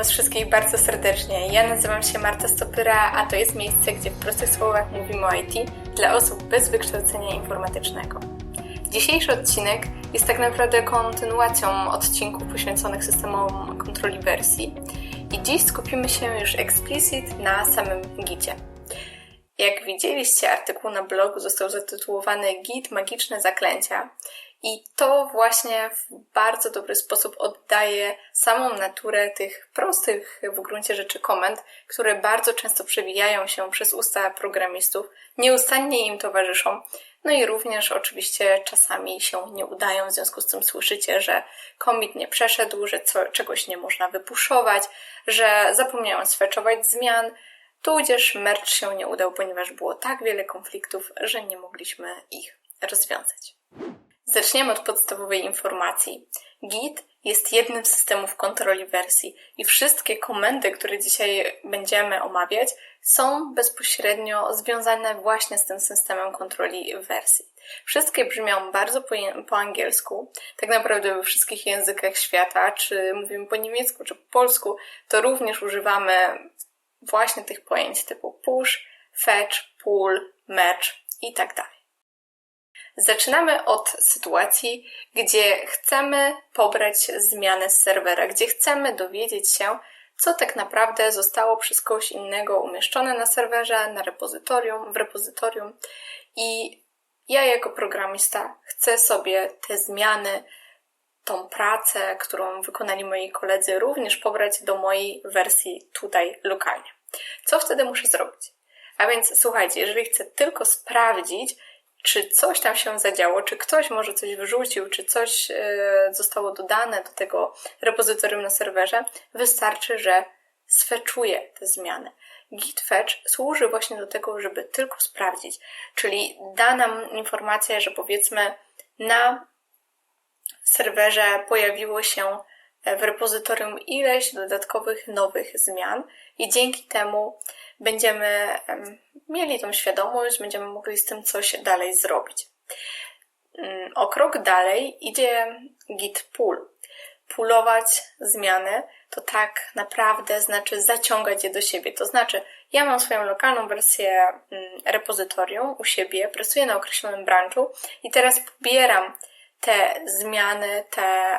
Was wszystkich bardzo serdecznie. Ja nazywam się Marta Stopyra, a to jest miejsce, gdzie w prostych słowach mówimy o IT dla osób bez wykształcenia informatycznego. Dzisiejszy odcinek jest tak naprawdę kontynuacją odcinków poświęconych systemom kontroli wersji i dziś skupimy się już explicit na samym gicie. Jak widzieliście, artykuł na blogu został zatytułowany Git Magiczne Zaklęcia i to właśnie w bardzo dobry sposób oddaje samą naturę tych prostych w gruncie rzeczy komend, które bardzo często przewijają się przez usta programistów, nieustannie im towarzyszą, no i również oczywiście czasami się nie udają, w związku z tym słyszycie, że commit nie przeszedł, że co, czegoś nie można wypuszować, że zapomniałem sfeczować zmian, tudzież merch się nie udał, ponieważ było tak wiele konfliktów, że nie mogliśmy ich rozwiązać. Zaczniemy od podstawowej informacji. Git jest jednym z systemów kontroli wersji i wszystkie komendy, które dzisiaj będziemy omawiać, są bezpośrednio związane właśnie z tym systemem kontroli wersji. Wszystkie brzmią bardzo po, po angielsku, tak naprawdę we wszystkich językach świata, czy mówimy po niemiecku, czy po polsku, to również używamy właśnie tych pojęć typu push, fetch, pull, merge i tak dalej. Zaczynamy od sytuacji, gdzie chcemy pobrać zmianę z serwera, gdzie chcemy dowiedzieć się, co tak naprawdę zostało przez kogoś innego umieszczone na serwerze, na repozytorium, w repozytorium i ja jako programista chcę sobie te zmiany, tą pracę, którą wykonali moi koledzy, również pobrać do mojej wersji tutaj lokalnie. Co wtedy muszę zrobić? A więc słuchajcie, jeżeli chcę tylko sprawdzić, czy coś tam się zadziało, czy ktoś może coś wyrzucił, czy coś e, zostało dodane do tego repozytorium na serwerze, wystarczy, że sfeczuję te zmiany. Git fetch służy właśnie do tego, żeby tylko sprawdzić, czyli da nam informację, że powiedzmy na serwerze pojawiło się w repozytorium ileś dodatkowych nowych zmian i dzięki temu będziemy mieli tą świadomość, będziemy mogli z tym coś dalej zrobić. Mm, o krok dalej idzie git pull. Pulować zmiany to tak naprawdę znaczy zaciągać je do siebie. To znaczy, ja mam swoją lokalną wersję mm, repozytorium u siebie, pracuję na określonym branchu i teraz pobieram te zmiany, te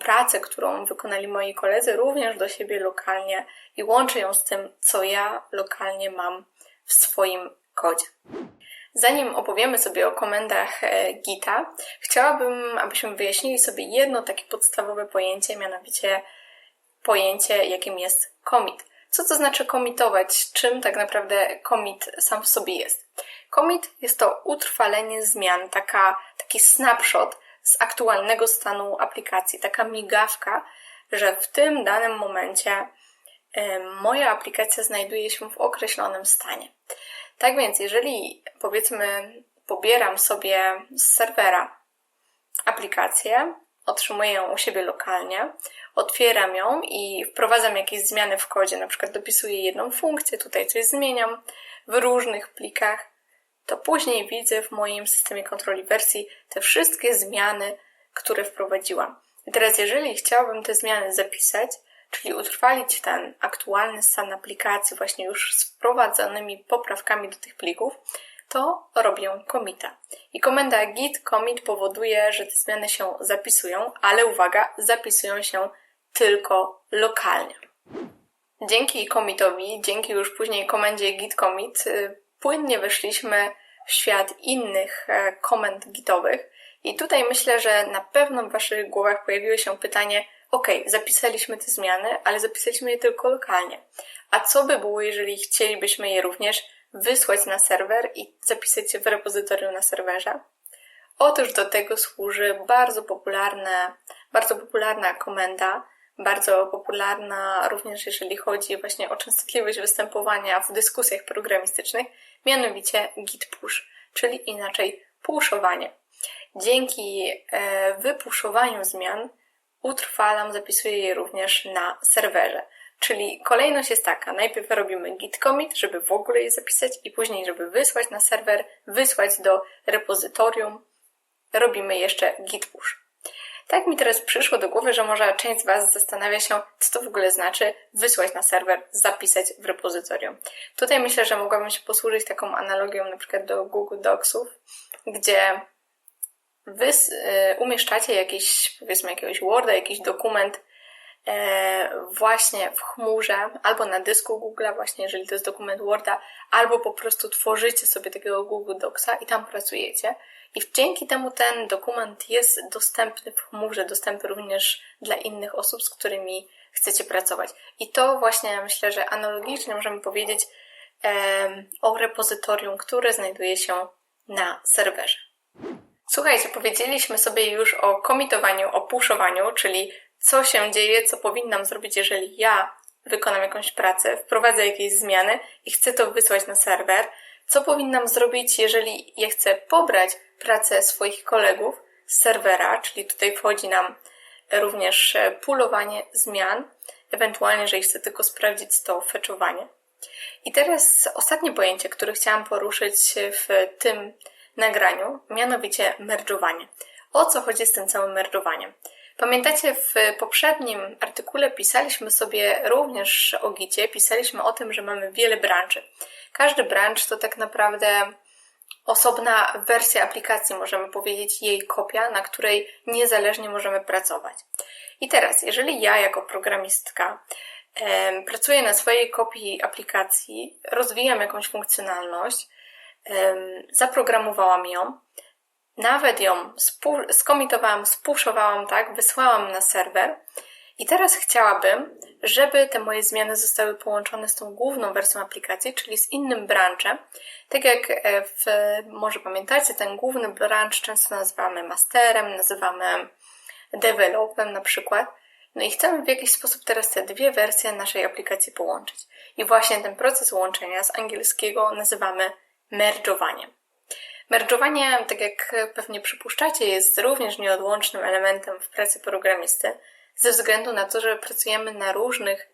pracę, którą wykonali moi koledzy, również do siebie lokalnie i łączę ją z tym, co ja lokalnie mam w swoim kodzie. Zanim opowiemy sobie o komendach e, Gita, chciałabym, abyśmy wyjaśnili sobie jedno takie podstawowe pojęcie, mianowicie pojęcie, jakim jest commit. Co to znaczy komitować? Czym tak naprawdę commit sam w sobie jest? Commit jest to utrwalenie zmian, taka, taki snapshot z aktualnego stanu aplikacji, taka migawka, że w tym danym momencie moja aplikacja znajduje się w określonym stanie. Tak więc, jeżeli powiedzmy pobieram sobie z serwera aplikację, otrzymuję ją u siebie lokalnie, otwieram ją i wprowadzam jakieś zmiany w kodzie, na przykład dopisuję jedną funkcję, tutaj coś zmieniam w różnych plikach, to później widzę w moim systemie kontroli wersji te wszystkie zmiany, które wprowadziłam. I teraz, jeżeli chciałabym te zmiany zapisać, czyli utrwalić ten aktualny stan aplikacji właśnie już z wprowadzonymi poprawkami do tych plików, to robię commita. I komenda git commit powoduje, że te zmiany się zapisują, ale uwaga, zapisują się tylko lokalnie. Dzięki commitowi, dzięki już później komendzie git commit, y, płynnie weszliśmy w świat innych e, komend gitowych. I tutaj myślę, że na pewno w Waszych głowach pojawiło się pytanie, ok, zapisaliśmy te zmiany, ale zapisaliśmy je tylko lokalnie. A co by było, jeżeli chcielibyśmy je również wysłać na serwer i zapisać je w repozytorium na serwerze? Otóż do tego służy bardzo popularna, bardzo popularna komenda, bardzo popularna również jeżeli chodzi właśnie o częstotliwość występowania w dyskusjach programistycznych, mianowicie git push, czyli inaczej puszowanie. Dzięki e, wypuszowaniu zmian utrwalam, zapisuję je również na serwerze. Czyli kolejność jest taka, najpierw robimy git commit, żeby w ogóle je zapisać i później, żeby wysłać na serwer, wysłać do repozytorium, robimy jeszcze git push. Tak mi teraz przyszło do głowy, że może część z Was zastanawia się, co to w ogóle znaczy wysłać na serwer, zapisać w repozytorium. Tutaj myślę, że mogłabym się posłużyć taką analogią na przykład do Google Docsów, gdzie Wy y, umieszczacie jakiś, powiedzmy, jakiegoś Worda, jakiś dokument właśnie w chmurze albo na dysku Google'a, właśnie jeżeli to jest dokument Worda, albo po prostu tworzycie sobie takiego Google Docsa i tam pracujecie. I dzięki temu ten dokument jest dostępny w chmurze, dostępny również dla innych osób, z którymi chcecie pracować. I to właśnie myślę, że analogicznie możemy powiedzieć e, o repozytorium, które znajduje się na serwerze. Słuchajcie, powiedzieliśmy sobie już o komitowaniu, o pushowaniu, czyli co się dzieje, co powinnam zrobić, jeżeli ja wykonam jakąś pracę, wprowadzę jakieś zmiany i chcę to wysłać na serwer. Co powinnam zrobić, jeżeli ja chcę pobrać pracę swoich kolegów z serwera, czyli tutaj wchodzi nam również pulowanie zmian, ewentualnie, jeżeli chcę tylko sprawdzić to feczowanie. I teraz ostatnie pojęcie, które chciałam poruszyć w tym nagraniu, mianowicie merdżowanie. O co chodzi z tym całym merdżowaniem? Pamiętacie, w poprzednim artykule pisaliśmy sobie również o Gicie, pisaliśmy o tym, że mamy wiele branży. Każdy branch to tak naprawdę osobna wersja aplikacji, możemy powiedzieć, jej kopia, na której niezależnie możemy pracować. I teraz, jeżeli ja jako programistka e, pracuję na swojej kopii aplikacji, rozwijam jakąś funkcjonalność, zaprogramowałam ją, nawet ją skomitowałam, spuszowałam, tak, wysłałam na serwer i teraz chciałabym, żeby te moje zmiany zostały połączone z tą główną wersją aplikacji, czyli z innym branchem. Tak jak e, w, może pamiętacie, ten główny branch często nazywamy masterem, nazywamy developem na przykład. No i chcemy w jakiś sposób teraz te dwie wersje naszej aplikacji połączyć. I właśnie ten proces łączenia z angielskiego nazywamy merdżowaniem. Merdżowanie, tak jak pewnie przypuszczacie, jest również nieodłącznym elementem w pracy programisty, ze względu na to, że pracujemy na różnych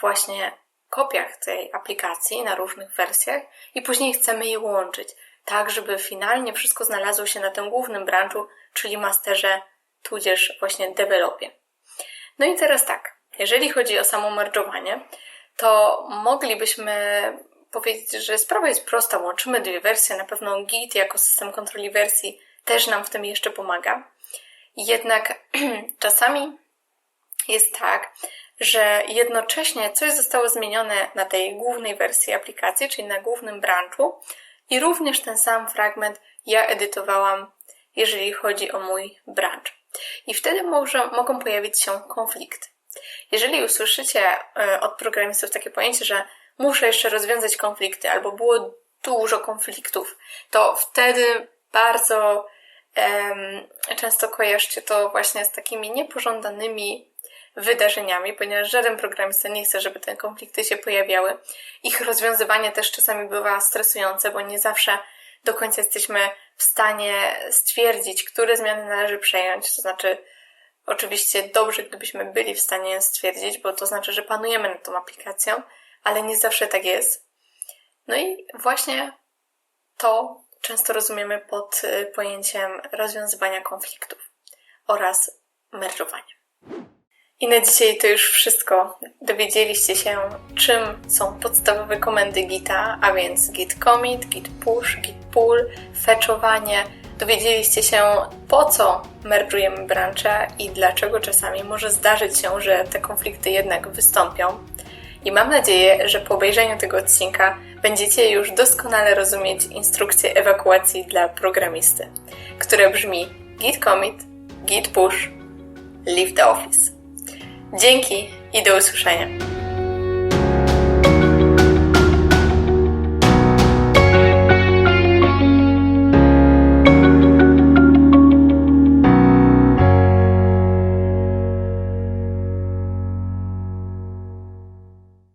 właśnie kopiach tej aplikacji, na różnych wersjach i później chcemy je łączyć, tak żeby finalnie wszystko znalazło się na tym głównym branchu, czyli masterze, tudzież właśnie developie. No i teraz tak, jeżeli chodzi o samo merdżowanie, to moglibyśmy powiedzieć, że sprawa jest prosta. Łączymy dwie wersje. Na pewno Git jako system kontroli wersji też nam w tym jeszcze pomaga. Jednak czasami jest tak, że jednocześnie coś zostało zmienione na tej głównej wersji aplikacji, czyli na głównym branchu i również ten sam fragment ja edytowałam, jeżeli chodzi o mój branch. I wtedy może, mogą pojawić się konflikty. Jeżeli usłyszycie e, od programistów takie pojęcie, że muszę jeszcze rozwiązać konflikty, albo było dużo konfliktów, to wtedy bardzo um, często kojarzcie to właśnie z takimi niepożądanymi wydarzeniami, ponieważ żaden programista nie chce, żeby te konflikty się pojawiały. Ich rozwiązywanie też czasami bywa stresujące, bo nie zawsze do końca jesteśmy w stanie stwierdzić, które zmiany należy przejąć. To znaczy, oczywiście dobrze, gdybyśmy byli w stanie stwierdzić, bo to znaczy, że panujemy nad tą aplikacją, ale nie zawsze tak jest. No i właśnie to często rozumiemy pod y, pojęciem rozwiązywania konfliktów oraz merdżowania. I na dzisiaj to już wszystko. Dowiedzieliście się, czym są podstawowe komendy Gita, a więc git commit, git push, git pull, fetchowanie. Dowiedzieliście się, po co merdżujemy brancze i dlaczego czasami może zdarzyć się, że te konflikty jednak wystąpią. I mam nadzieję, że po obejrzeniu tego odcinka będziecie już doskonale rozumieć instrukcję ewakuacji dla programisty, które brzmi git commit, git push, leave the office. Dzięki i do usłyszenia.